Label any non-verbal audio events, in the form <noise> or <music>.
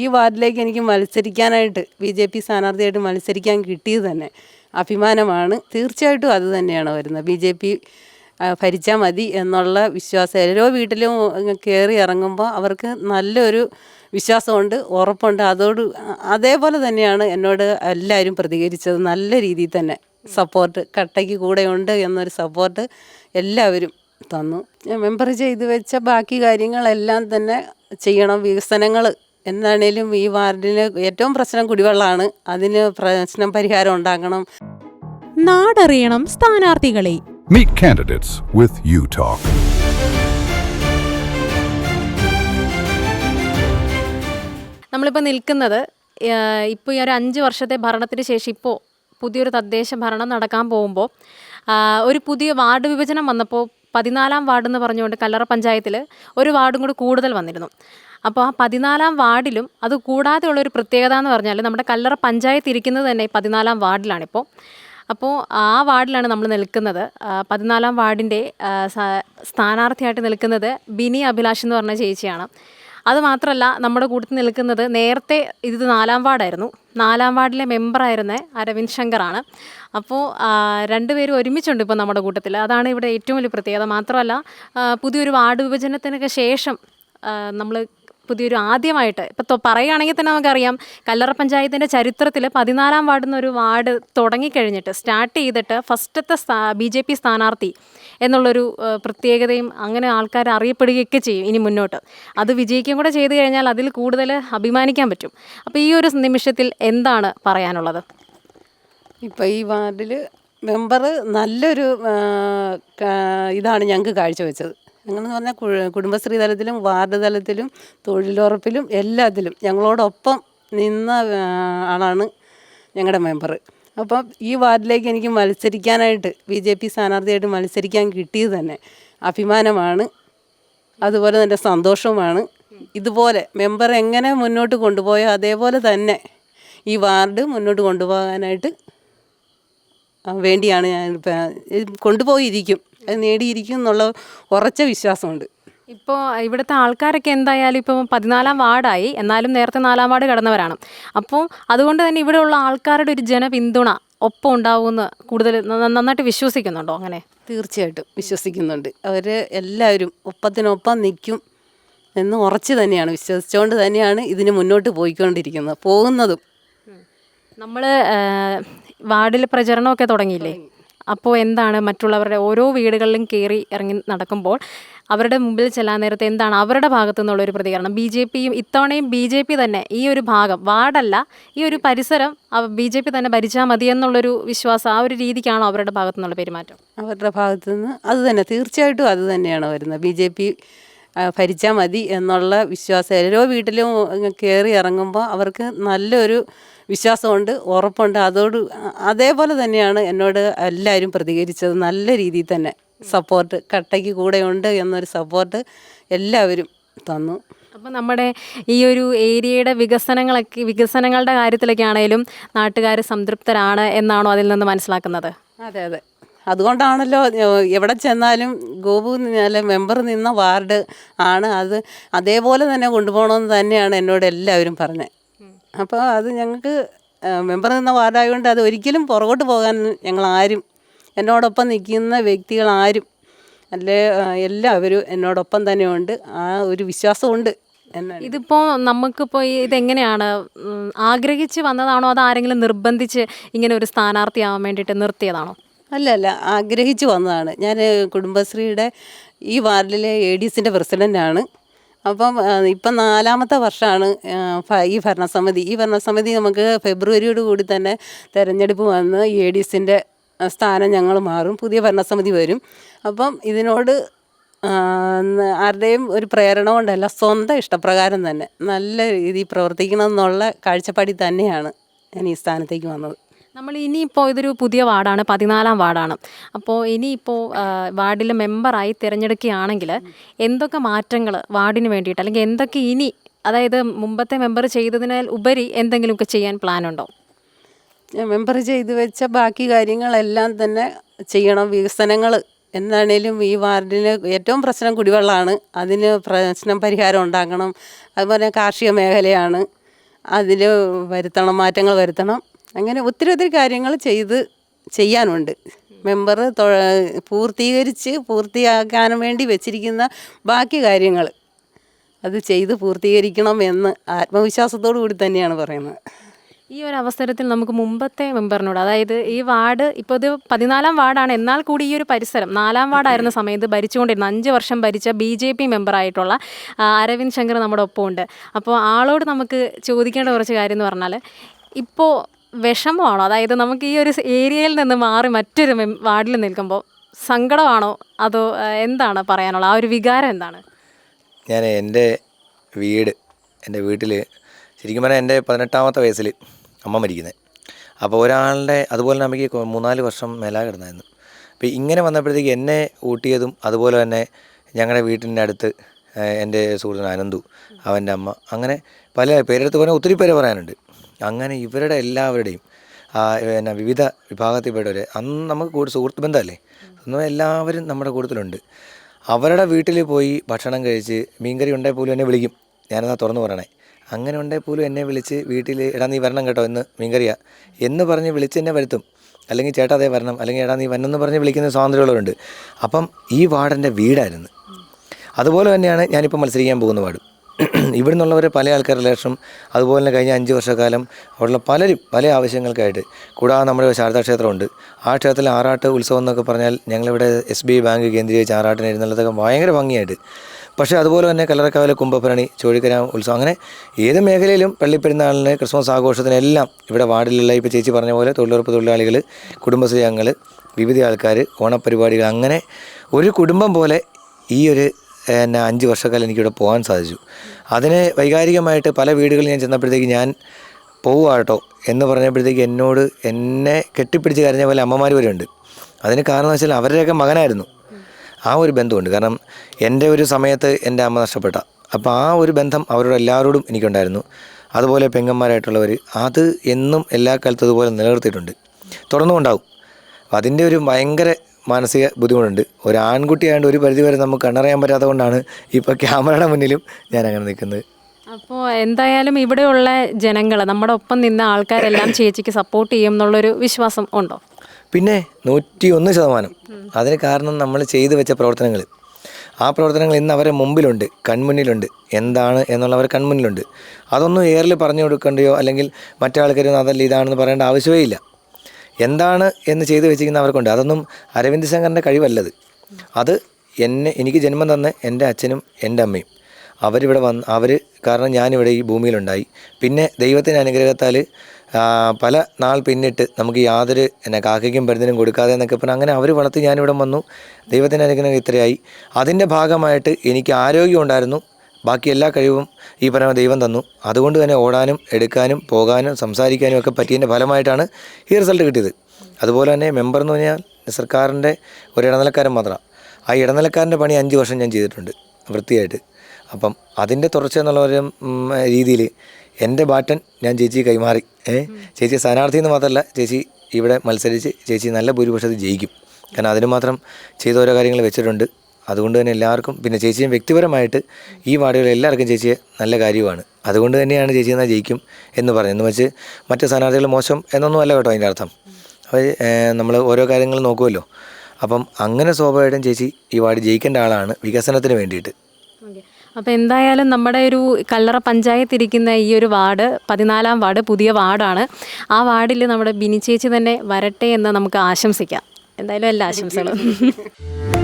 ഈ വാർഡിലേക്ക് എനിക്ക് മത്സരിക്കാനായിട്ട് B J P സ്ഥാനാർത്ഥിയായിട്ട് മത്സരിക്കാൻ കിട്ടിയത് തന്നെ അഭിമാനമാണ്. തീർച്ചയായിട്ടും അത് തന്നെയാണ് വരുന്നത്. ബി ജെ പി ഭരിച്ചാൽ മതി എന്നുള്ള വിശ്വാസം. ഓരോ വീട്ടിലും കയറി ഇറങ്ങുമ്പോൾ അവർക്ക് നല്ലൊരു വിശ്വാസമുണ്ട് ഉറപ്പുണ്ട്. അതോട് അതേപോലെ തന്നെയാണ് എന്നോട് എല്ലാവരും പ്രതികരിച്ചത്. നല്ല രീതിയിൽ തന്നെ സപ്പോർട്ട് കട്ടയ്ക്ക് കൂടെയുണ്ട് എന്നൊരു സപ്പോർട്ട് എല്ലാവരും തന്നു. മെമ്പർ ചെയ്തു വെച്ച ബാക്കി കാര്യങ്ങളെല്ലാം തന്നെ ചെയ്യണം. വികസനങ്ങൾ എന്താണേലും ഈ വാർഡിന് ഏറ്റവും പ്രശ്നം കുടിവെള്ളമാണ് അതിന് പ്രശ്നം പരിഹാരം ഉണ്ടാക്കണം നാടറിയണം സ്ഥാനാർത്ഥികളെ. Meet candidates with. നമ്മളിപ്പോൾ നിൽക്കുന്നത് ഇപ്പോൾ ഈ ഒരു അഞ്ച് വർഷത്തെ ഭരണത്തിന് ശേഷം ഇപ്പോൾ പുതിയൊരു തദ്ദേശ ഭരണം നടക്കാൻ പോകുമ്പോൾ ഒരു പുതിയ വാർഡ് വിഭജനം വന്നപ്പോൾ പതിനാലാം വാർഡ് എന്ന് പറഞ്ഞുകൊണ്ട് കല്ലറ പഞ്ചായത്തിൽ ഒരു വാർഡും കൂടി കൂടുതൽ വന്നിരുന്നു. അപ്പോൾ ആ പതിനാലാം വാർഡിലും അത് കൂടാതെ ഉള്ളൊരു പ്രത്യേകത എന്ന് പറഞ്ഞാൽ നമ്മുടെ കല്ലറ പഞ്ചായത്ത് ഇരിക്കുന്നത് തന്നെ പതിനാലാം വാർഡിലാണിപ്പോൾ അപ്പോൾ ആ വാർഡിലാണ് നമ്മൾ നിൽക്കുന്നത്. പതിനാലാം വാർഡിന്റെ സ്ഥാനാർത്ഥിയായിട്ട് നിൽക്കുന്നത് ബിനി അഭിലാഷ് എന്ന് പറഞ്ഞ ചേച്ചിയാണ്. അത് മാത്രമല്ല നമ്മുടെ കൂട്ടത്തിൽ നിൽക്കുന്നത് നേരത്തെ ഇത് നാലാം വാർഡായിരുന്നു. നാലാം വാർഡിലെ മെമ്പറായിരുന്ന അരവിന്ദ് ശങ്കറാണ്. അപ്പോൾ രണ്ടുപേരും ഒരുമിച്ചുണ്ട് ഇപ്പോൾ നമ്മുടെ കൂട്ടത്തിൽ അതാണ് ഇവിടെ ഏറ്റവും വലിയ പ്രത്യേകത. മാത്രമല്ല പുതിയൊരു വാർഡ് വിഭജനത്തിനൊക്കെ ശേഷം നമ്മൾ പുതിയൊരു ആദ്യമായിട്ട്. ഇപ്പോൾ പറയുകയാണെങ്കിൽ തന്നെ നമുക്കറിയാം കല്ലറ പഞ്ചായത്തിന്റെ ചരിത്രത്തിൽ പതിനാലാം വാർഡിൽ നിന്നൊരു വാർഡ് തുടങ്ങിക്കഴിഞ്ഞിട്ട് സ്റ്റാർട്ട് ചെയ്തിട്ട് ഫസ്റ്റത്തെ ബി ജെ പി സ്ഥാനാർത്ഥി എന്നുള്ളൊരു പ്രത്യേകതയും അങ്ങനെ ആൾക്കാർ അറിയപ്പെടുകയൊക്കെ ചെയ്യും ഇനി മുന്നോട്ട്. അത് വിജയിക്കും കൂടെ ചെയ്തു കഴിഞ്ഞാൽ അതിൽ കൂടുതൽ അഭിമാനിക്കാൻ പറ്റും. അപ്പോൾ ഈ ഒരു നിമിഷത്തിൽ എന്താണ് പറയാനുള്ളത്? ഇപ്പോൾ ഈ വാർഡിൽ മെമ്പർ നല്ലൊരു ഇതാണ് ഞങ്ങൾക്ക് കാഴ്ചവെച്ചത്. ഞങ്ങളെന്ന് പറഞ്ഞാൽ കുടുംബശ്രീ തലത്തിലും വാർഡ് തലത്തിലും തൊഴിലുറപ്പിലും എല്ലാത്തിലും ഞങ്ങളോടൊപ്പം നിന്ന ആളാണ് ഞങ്ങളുടെ മെമ്പർ. അപ്പം ഈ വാർഡിലേക്ക് എനിക്ക് മത്സരിക്കാനായിട്ട് ബി ജെ പി സ്ഥാനാർത്ഥിയായിട്ട് മത്സരിക്കാൻ കിട്ടിയത് തന്നെ അഭിമാനമാണ് അതുപോലെ തന്നെ സന്തോഷവുമാണ്. ഇതുപോലെ മെമ്പർ എങ്ങനെ മുന്നോട്ട് കൊണ്ടുപോയോ അതേപോലെ തന്നെ ഈ വാർഡ് മുന്നോട്ട് കൊണ്ടുപോകാനായിട്ട് വേണ്ടിയാണ് ഞാൻ കൊണ്ടുപോയിരിക്കും. അത് നേടിയിരിക്കും എന്നുള്ള ഉറച്ച വിശ്വാസമുണ്ട്. ഇപ്പോൾ ഇവിടുത്തെ ആൾക്കാരൊക്കെ എന്തായാലും ഇപ്പോൾ പതിനാലാം വാർഡായി. എന്നാലും നേരത്തെ നാലാം വാർഡ് കടന്നവരാണ്. അപ്പോൾ അതുകൊണ്ട് തന്നെ ഇവിടെയുള്ള ആൾക്കാരുടെ ഒരു ജനപിന്തുണ ഒപ്പം ഉണ്ടാവുമെന്ന് കൂടുതൽ നന്നായിട്ട് വിശ്വസിക്കുന്നുണ്ടോ അങ്ങനെ? തീർച്ചയായിട്ടും വിശ്വസിക്കുന്നുണ്ട്. അവർ എല്ലാവരും ഒപ്പത്തിനൊപ്പം നിൽക്കും എന്ന് ഉറച്ച് തന്നെയാണ്. വിശ്വസിച്ചുകൊണ്ട് തന്നെയാണ് ഇതിന് മുന്നോട്ട് പോയിക്കൊണ്ടിരിക്കുന്നത്. പോകുന്നതും. നമ്മൾ വാർഡിൽ പ്രചരണമൊക്കെ തുടങ്ങിയില്ലേ? അപ്പോൾ എന്താണ് മറ്റുള്ളവരുടെ ഓരോ വീടുകളിലും കയറി ഇറങ്ങി നടക്കുമ്പോൾ അവരുടെ മുമ്പിൽ ചെല്ലാൻ നേരത്തെ എന്താണ് അവരുടെ ഭാഗത്തു നിന്നുള്ള ഒരു പ്രതികരണം? ബി ജെ പിയും ഇത്തവണയും ബി ജെ പി തന്നെ ഈ ഒരു ഭാഗം വാർഡല്ല ഈ ഒരു പരിസരം ബി ജെ പി തന്നെ ഭരിച്ചാൽ മതി എന്നുള്ളൊരു വിശ്വാസം ആ ഒരു രീതിക്കാണോ അവരുടെ ഭാഗത്തു നിന്നുള്ള പെരുമാറ്റം? അവരുടെ ഭാഗത്തു നിന്ന് അത് തന്നെ തീർച്ചയായിട്ടും അത് തന്നെയാണ് വരുന്നത്. ബി ജെ പി ഭരിച്ചാൽ മതി എന്നുള്ള വിശ്വാസം. ഓരോ വീട്ടിലും കയറി ഇറങ്ങുമ്പോൾ അവർക്ക് നല്ലൊരു വിശ്വാസമുണ്ട് ഉറപ്പുണ്ട്. അതോട് അതേപോലെ തന്നെയാണ് എന്നോട് എല്ലാവരും പ്രതികരിച്ചത്. നല്ല രീതിയിൽ തന്നെ സപ്പോർട്ട് കട്ടയ്ക്ക് കൂടെയുണ്ട് എന്നൊരു സപ്പോർട്ട് എല്ലാവരും തന്നു. അപ്പം നമ്മുടെ ഈ ഒരു ഏരിയയുടെ വികസനങ്ങളൊക്കെ വികസനങ്ങളുടെ കാര്യത്തിലൊക്കെ ആണെങ്കിലും നാട്ടുകാർ സംതൃപ്തരാണ് എന്നാണോ അതിൽ നിന്ന് മനസ്സിലാക്കുന്നത്? അതെ അതെ. അതുകൊണ്ടാണല്ലോ എവിടെ ചെന്നാലും ഗോപു അല്ലെ മെമ്പർ നിന്ന വാർഡ് ആണ്. അത് അതേപോലെ തന്നെ കൊണ്ടുപോകണമെന്ന് തന്നെയാണ് എന്നോട് എല്ലാവരും പറഞ്ഞത്. അപ്പോൾ അത് ഞങ്ങൾക്ക് മെമ്പർ നിന്ന വാർഡായതുകൊണ്ട് അത് ഒരിക്കലും പുറകോട്ട് പോകാൻ ഞങ്ങൾ ആരും എന്നോടൊപ്പം നിൽക്കുന്ന വ്യക്തികൾ ആരും അല്ലേ എല്ലാവരും എന്നോടൊപ്പം തന്നെയുണ്ട്. ആ ഒരു വിശ്വാസമുണ്ട് ഇതിപ്പോൾ നമുക്കിപ്പോൾ ഇതെങ്ങനെയാണ്? ആഗ്രഹിച്ച് വന്നതാണോ? അത് ആരെങ്കിലും നിർബന്ധിച്ച് ഇങ്ങനെ ഒരു സ്ഥാനാർത്ഥിയാവാൻ വേണ്ടിയിട്ട് നിർത്തിയതാണോ? അല്ല അല്ല ആഗ്രഹിച്ച് വന്നതാണ്. ഞാൻ കുടുംബശ്രീയുടെ ഈ വാർഡിലെ എ ഡി എസിന്റെ പ്രസിഡന്റാണ് അപ്പം ഇപ്പം നാലാമത്തെ വർഷമാണ് ഈ ഭരണസമിതി. ഈ ഭരണസമിതി നമുക്ക് ഫെബ്രുവരിയോട് കൂടി തന്നെ തെരഞ്ഞെടുപ്പ് വന്ന് എ ഡി എസിന്റെ സ്ഥാനം ഞങ്ങൾ മാറും. പുതിയ ഭരണസമിതി വരും. അപ്പം ഇതിനോട് ആരുടെയും ഒരു പ്രേരണ കൊണ്ടല്ല സ്വന്തം ഇഷ്ടപ്രകാരം തന്നെ നല്ല രീതിയിൽ പ്രവർത്തിക്കണം എന്നുള്ള കാഴ്ചപ്പാടിൽ തന്നെയാണ് ഞാൻ ഈ സ്ഥാനത്തേക്ക് വന്നത്. നമ്മൾ ഇനിയിപ്പോൾ ഇതൊരു പുതിയ വാർഡാണ് പതിനാലാം വാർഡാണ്. അപ്പോൾ ഇനിയിപ്പോൾ വാർഡിൽ മെമ്പറായി തിരഞ്ഞെടുക്കുകയാണെങ്കിൽ എന്തൊക്കെ മാറ്റങ്ങൾ വാർഡിന് വേണ്ടിയിട്ട്? അല്ലെങ്കിൽ എന്തൊക്കെ ഇനി അതായത് മുമ്പത്തെ മെമ്പർ ചെയ്തതിനാൽ ഉപരി എന്തെങ്കിലുമൊക്കെ ചെയ്യാൻ പ്ലാനുണ്ടോ? മെമ്പർ ചെയ്ത് വെച്ച ബാക്കി കാര്യങ്ങളെല്ലാം തന്നെ ചെയ്യണം. വികസനങ്ങൾ എന്താണേലും ഈ വാർഡിന് ഏറ്റവും പ്രശ്നം കുടിവെള്ളമാണ് അതിന് പ്രശ്നം പരിഹാരം ഉണ്ടാക്കണം അതുപോലെ കാർഷിക മേഖലയാണ്. അതിൽ വരുത്തണം മാറ്റങ്ങൾ വരുത്തണം. അങ്ങനെ ഒത്തിരി ഒത്തിരി കാര്യങ്ങൾ ചെയ്ത് ചെയ്യാനുണ്ട്. മെമ്പർ പൂർത്തീകരിച്ച് പൂർത്തിയാക്കാൻ വേണ്ടി വെച്ചിരിക്കുന്ന ബാക്കി കാര്യങ്ങൾ അത് ചെയ്ത് പൂർത്തീകരിക്കണം എന്ന് ആത്മവിശ്വാസത്തോടു കൂടി തന്നെയാണ് പറയുന്നത്. ഈ ഒരു അവസരത്തിൽ നമുക്ക് മുമ്പത്തെ മെമ്പറിനോട് അതായത് ഈ വാർഡ് ഇപ്പോൾ ഇത് പതിനാലാം വാർഡാണ് എന്നാൽ കൂടി ഈ ഒരു പരിസരം നാലാം വാർഡായിരുന്ന സമയത്ത് ഭരിച്ചുകൊണ്ടിരുന്ന അഞ്ച് വർഷം ഭരിച്ച ബി ജെ പി മെമ്പറായിട്ടുള്ള അരവിന്ദ് ശങ്കർ നമ്മുടെ ഒപ്പമുണ്ട്. അപ്പോൾ ആളോട് നമുക്ക് ചോദിക്കേണ്ട കുറച്ച് കാര്യം എന്ന് പറഞ്ഞാൽ ഇപ്പോൾ വിഷമമാണോ? അതായത് നമുക്ക് ഈ ഒരു ഏരിയയിൽ നിന്ന് മാറി മറ്റൊരു വാർഡിൽ നിൽക്കുമ്പോൾ സങ്കടമാണോ? അതോ എന്താണ് പറയാനുള്ള ആ ഒരു വികാരം എന്താണ്? ഞാൻ എന്റെ വീട് എന്റെ വീട്ടിൽ ശരിക്കും പറഞ്ഞാൽ എന്റെ പതിനെട്ടാമത്തെ വയസ്സിൽ അമ്മ മരിക്കുന്നത് അപ്പോൾ ഒരാളുടെ അതുപോലെ തന്നെ അമ്മയ്ക്ക് മൂന്നാൽ വർഷം മേലാ കിടന്നായിരുന്നു. അപ്പോൾ ഇങ്ങനെ വന്നപ്പോഴത്തേക്ക് എന്നെ ഊട്ടിയതും അതുപോലെ തന്നെ ഞങ്ങളുടെ വീട്ടിന്റെ അടുത്ത് എന്റെ സുഹൃത്തിന് അനന്തു അവന്റെ അമ്മ അങ്ങനെ പല പേരെടുത്ത് പറഞ്ഞാൽ ഒത്തിരി പേര് പറയാനുണ്ട്. അങ്ങനെ ഇവരുടെ എല്ലാവരുടെയും പിന്നെ വിവിധ വിഭാഗത്തിൽപ്പെട്ടവർ അന്ന് നമുക്ക് കൂടുതൽ സുഹൃത്ത് ബന്ധമല്ലേ? അന്ന് എല്ലാവരും നമ്മുടെ കൂട്ടത്തിലുണ്ട്. അവരുടെ വീട്ടിൽ പോയി ഭക്ഷണം കഴിച്ച് മീൻകറി ഉണ്ടായി പോലും എന്നെ വിളിക്കും. ഞാനെന്നാ തുറന്നു പറയണേ? അങ്ങനെ ഉണ്ടായി പോലും എന്നെ വിളിച്ച് വീട്ടിൽ എടാ നീ വരണം കേട്ടോ എന്ന് മീൻകറിയാ. എന്ന് പറഞ്ഞ് വിളിച്ച് എന്നെ വരുത്തും. അല്ലെങ്കിൽ ചേട്ടാ അതേ വരണം. അല്ലെങ്കിൽ എടാ നീ വന്നെന്ന് പറഞ്ഞ് വിളിക്കുന്ന സ്വാതന്ത്ര്യമുള്ളവരുണ്ട്. അപ്പം ഈ വാർഡന്റെ വീടായിരുന്നു. അതുപോലെ തന്നെയാണ് ഞാനിപ്പോൾ മത്സരിക്കാൻ പോകുന്ന വാർഡ്. <clears throat> ഇവിടെ നിന്നുള്ളവരെ പല ആൾക്കാർ ലേശം അതുപോലെ തന്നെ കഴിഞ്ഞ അഞ്ച് വർഷക്കാലം അവിടെയുള്ള പലരും പല ആവശ്യങ്ങൾക്കായിട്ട് കൂടാതെ നമ്മുടെ ശാരദാ ക്ഷേത്രമുണ്ട്. ആ ക്ഷേത്രത്തിൽ ആറാട്ട് ഉത്സവം എന്നൊക്കെ പറഞ്ഞാൽ ഞങ്ങളിവിടെ എസ് ബി ഐ ബാങ്ക് കേന്ദ്രീകരിച്ച് ആറാട്ടിന് എഴുന്നള്ളതൊക്കെ ഭയങ്കര ഭംഗിയായിട്ട്. പക്ഷേ അതുപോലെ തന്നെ കല്ലറക്കാവിലെ കുംഭഭരണി ചോഴിക്കര ഉത്സവം അങ്ങനെ ഏത് മേഖലയിലും പള്ളിപ്പെരുന്നാളിന് ക്രിസ്മസ് ആഘോഷത്തിനെല്ലാം ഇവിടെ വാർഡിലുള്ള ഇപ്പോൾ ചേച്ചി പറഞ്ഞ പോലെ തൊഴിലുറപ്പ് തൊഴിലാളികൾ കുടുംബശ്രീ അംഗങ്ങൾ വിവിധ ആൾക്കാർ ഓണപ്പരിപാടികൾ അങ്ങനെ ഒരു കുടുംബം പോലെ ഈ ഒരു എന്നെ അഞ്ച് വർഷക്കാലം എനിക്കിവിടെ പോകാൻ സാധിച്ചു. അതിന് വൈകാരികമായിട്ട് പല വീടുകളിൽ ഞാൻ ചെന്നപ്പോഴത്തേക്ക് ഞാൻ പോവുക എന്ന് പറഞ്ഞപ്പോഴത്തേക്ക് എന്നോട് എന്നെ കെട്ടിപ്പിടിച്ച് കരഞ്ഞ പോലെ അമ്മമാർ വരെ ഉണ്ട്. അതിന് കാരണം എന്ന് വെച്ചാൽ അവരുടെയൊക്കെ മകനായിരുന്നു. ആ ഒരു ബന്ധമുണ്ട്. കാരണം എന്റെ ഒരു സമയത്ത് എന്റെ അമ്മ നഷ്ടപ്പെട്ട. അപ്പോൾ ആ ഒരു ബന്ധം അവരോട് എല്ലാവരോടും എനിക്കുണ്ടായിരുന്നു. അതുപോലെ പെങ്ങന്മാരായിട്ടുള്ളവർ അത് എന്നും എല്ലാ കാലത്തും അതുപോലെ നിലനിർത്തിയിട്ടുണ്ട്. തുടർന്നുകൊണ്ടാവും അപ്പോൾ അതിന്റെ ഒരു ഭയങ്കര മാനസിക ബുദ്ധിമുട്ടുണ്ട്. ഒരു ആൺകുട്ടിയായതുകൊണ്ട് ഒരു പരിധിവരെ നമുക്ക് കണ്ണറിയാൻ പറ്റാത്തത് കൊണ്ടാണ് ഇപ്പോൾ ക്യാമറയുടെ മുന്നിലും ഞാൻ അങ്ങനെ നിൽക്കുന്നത്. അപ്പോൾ എന്തായാലും ഇവിടെയുള്ള ജനങ്ങൾ നമ്മുടെ ഒപ്പം നിന്ന ആൾക്കാരെല്ലാം ചേച്ചിക്ക് സപ്പോർട്ട് ചെയ്യും എന്നുള്ളൊരു വിശ്വാസം ഉണ്ടോ? പിന്നെ നൂറ്റി ഒന്ന് ശതമാനം. അതിന് കാരണം നമ്മൾ ചെയ്തു വെച്ച പ്രവർത്തനങ്ങൾ ആ പ്രവർത്തനങ്ങൾ ഇന്ന് അവരെ മുമ്പിലുണ്ട് കൺമുന്നിലുണ്ട്. എന്താണ് എന്നുള്ളവർ കൺമുന്നിലുണ്ട്. അതൊന്നും ഏറിൽ പറഞ്ഞു കൊടുക്കേണ്ടയോ അല്ലെങ്കിൽ മറ്റാൾക്കാരൊന്നും അതല്ല ഇതാണെന്ന് പറയേണ്ട ആവശ്യമേ ഇല്ല. എന്താണ് എന്ന് ചെയ്തു വെച്ചിരിക്കുന്ന അവർക്കുണ്ട്. അതൊന്നും അരവിന്ദ് ശങ്കറിന്റെ കഴിവല്ലത്. അത് എന്നെ എനിക്ക് ജന്മം തന്ന എന്റെ അച്ഛനും എന്റെ അമ്മയും. അവരിവിടെ വന്ന് അവർ കാരണം ഞാനിവിടെ ഈ ഭൂമിയിലുണ്ടായി. പിന്നെ ദൈവത്തിന്റെ അനുഗ്രഹത്താൽ പല നാൾ പിന്നിട്ട് നമുക്ക് യാതൊരു എന്നെ കാക്കയ്ക്കും പരുന്നിനും കൊടുക്കാതെ എന്നൊക്കെ പറഞ്ഞാൽ അങ്ങനെ അവർ വളർത്തി ഞാനിവിടെ വന്നു. ദൈവത്തിന്റെ അനുഗ്രഹം ഇത്രയായി. അതിന്റെ ഭാഗമായിട്ട് എനിക്ക് ആരോഗ്യം ഉണ്ടായിരുന്നു. ബാക്കി എല്ലാ കഴിവും ഈ പറയുന്ന ദൈവം തന്നു. അതുകൊണ്ട് തന്നെ ഓടാനും എടുക്കാനും പോകാനും സംസാരിക്കാനും ഒക്കെ പറ്റിയതിന്റെ ഫലമായിട്ടാണ് ഈ റിസൾട്ട് കിട്ടിയത്. അതുപോലെ തന്നെ മെമ്പർ എന്ന് പറഞ്ഞാൽ സർക്കാരിന്റെ ഒരു ഇടനിലക്കാരൻ മാത്രമാണ് ആ ഇടനിലക്കാരന്റെ പണി അഞ്ച് വർഷം ഞാൻ ചെയ്തിട്ടുണ്ട് വൃത്തിയായിട്ട്. അപ്പം അതിന്റെ തുടർച്ച എന്നുള്ള ഒരു രീതിയിൽ എന്റെ ബാറ്റൻ ഞാൻ ചേച്ചി കൈമാറി. ഏഹ് ചേച്ചി സ്ഥാനാർത്ഥി എന്ന് മാത്രമല്ല ചേച്ചി ഇവിടെ മത്സരിച്ച് ചേച്ചി നല്ല ഭൂരിപക്ഷത്തിൽ ജയിക്കും. കാരണം അതിന് മാത്രം ചെയ്ത ഓരോ കാര്യങ്ങൾ വെച്ചിട്ടുണ്ട്. അതുകൊണ്ട് തന്നെ എല്ലാവർക്കും പിന്നെ ചേച്ചിയും വ്യക്തിപരമായിട്ട് ഈ വാർഡുകളിൽ എല്ലാവർക്കും ചേച്ചിയെ നല്ല കാര്യമാണ്. അതുകൊണ്ട് തന്നെയാണ് ചേച്ചി എന്നാൽ ജയിക്കും എന്ന് പറഞ്ഞു എന്ന് വെച്ച് മറ്റ് സ്ഥാനാർത്ഥികൾ മോശം എന്നൊന്നും അല്ല കേട്ടോ അതിന്റെ അർത്ഥം. അപ്പോൾ നമ്മൾ ഓരോ കാര്യങ്ങൾ നോക്കുമല്ലോ. അപ്പം അങ്ങനെ സ്വാഭാവികമായിട്ടും ചേച്ചി ഈ വാർഡ് ജയിക്കേണ്ട ആളാണ് വികസനത്തിന് വേണ്ടിയിട്ട്. അപ്പോൾ എന്തായാലും നമ്മുടെ ഒരു കല്ലറ പഞ്ചായത്ത് ഇരിക്കുന്ന ഈ ഒരു വാർഡ് പതിനാലാം വാർഡ് പുതിയ വാർഡാണ്. ആ വാർഡിൽ നമ്മുടെ ബിനി ചേച്ചി തന്നെ വരട്ടെ എന്ന് നമുക്ക് ആശംസിക്കാം. എന്തായാലും എല്ലാ ആശംസകളും. <laughs>